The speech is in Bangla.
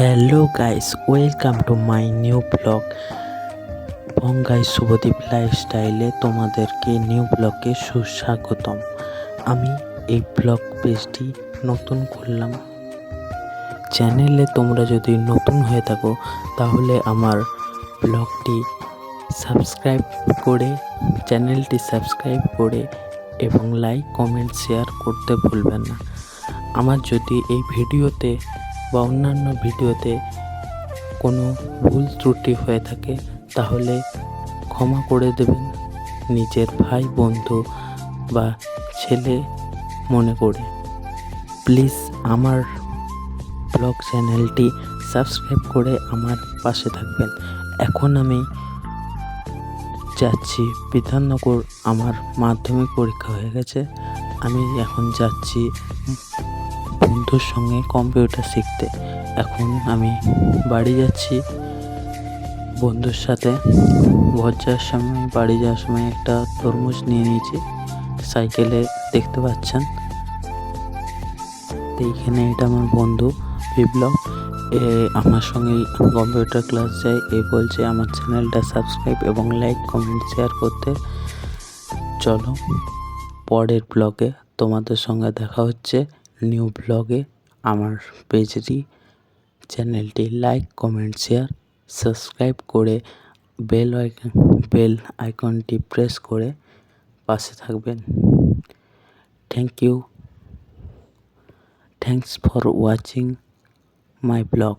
Hello guys welcome to my new blog বঙ্গাই Shubhadeep লাইফস্টাইলে তোমাদেরকে নিউ ব্লগে সুস্বাগতম। আমি এই ব্লগ পেজটি নতুন করলাম। চ্যানেলে তোমরা যদি নতুন হয়ে থাকো, তাহলে আমার ব্লগটি সাবস্ক্রাইব করে চ্যানেলটি সাবস্ক্রাইব করে এবং লাইক কমেন্ট শেয়ার করতে ভুলবেন না। আমার যদি এই ভিডিওতে বা অন্যান্য ভিডিওতে কোনো ভুল ত্রুটি হয়ে থাকে, তাহলে ক্ষমা করে দেবেন নিজের ভাই, বন্ধু বা ছেলে মনে করে। প্লিজ আমার ব্লগ চ্যানেলটি সাবস্ক্রাইব করে আমার পাশে থাকবেন। এখন আমি যাচ্ছি, বিধাননগর। আমার মাধ্যমিক পরীক্ষা হয়ে গেছে। আমি এখন যাচ্ছি বন্ধুর সঙ্গে কম্পিউটার শিখতে। এখন আমি বাড়ি যাচ্ছি। বন্ধুর সাথে ঘর যাওয়ার সময়, বাড়ি যাওয়ার সময় একটা তরমুজ নিয়ে নিয়েছি। সাইকেলে দেখতে পাচ্ছেন? তো এইখানে এটা আমার বন্ধু বিপ্লব। এ আমার সঙ্গে কম্পিউটার ক্লাস যায়। এ বলছে, আমার চ্যানেলটা সাবস্ক্রাইব এবং লাইক কমেন্ট শেয়ার করতে। চলো, পরের ব্লগে তোমাদের সঙ্গে দেখা হচ্ছে। নিউ ব্লগে আমার পেজটি চ্যানেলটি লাইক কমেন্ট শেয়ার সাবস্ক্রাইব করে বেল আইকন বেল আইকনটি প্রেস করে পাশে থাকবেন। Thank you thanks for watching my blog